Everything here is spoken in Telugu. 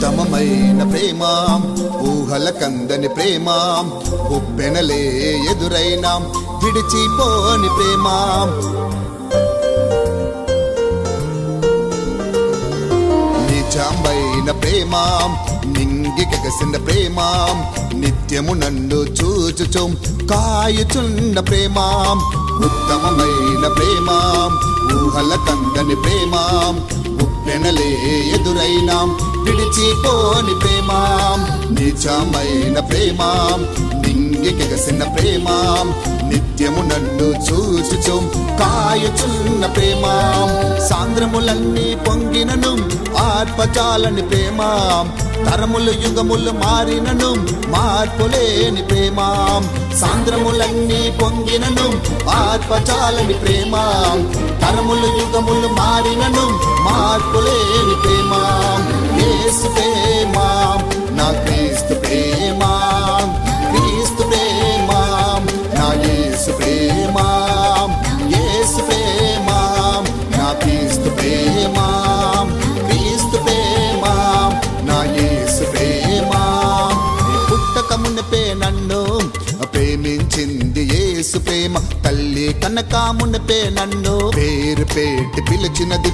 ఉత్తమమైన ప్రేమ ఊహల కందని ప్రేమ ఉప్పెనలే ఎదురైనా విడిచిపోని ప్రేమ. నిజాంబైన ప్రేమ నింగి కగసిన ప్రేమ నిత్యము నన్ను చూచుచు కాయుచున్న ప్రేమ. ఉత్తమమైన ప్రేమ ఊహల కందని ప్రేమ ఉప్పెనలే ఎదురైనా విడిచిపోని ప్రేమాం నిజమైన ప్రేమాం నింగికెగసిన ప్రేమాం నిత్యము నన్ను చూచుచు కాయుచున్న ప్రేమాం సాంద్రములన్నీ పొంగినను ఆత్మజాలని ప్రేమాం తరములు యుగములు మారినను మార్పులేని ప్రేమాం సాంద్రములన్నీ పొంగినను ఆత్మజాలని ప్రేమాం యుగములు యుగములు మారినను మార్పులేని ప్రేమ. యేసు ప్రేమ నా క్రీస్తు ప్రేమ. క్రీస్తు ప్రేమ నా యేసు ప్రేమ. యేసు ప్రేమ నా క్రీస్తు ప్రేమ. క్రీస్తు ప్రేమ నా యేసు ప్రేమ. నీ పుట్టక మునిపే నన్ను ప్రేమించింది యేసు ప్రేమ. తల్లి కనక మునిపే నన్ను పేరు పేటి పిలిచినది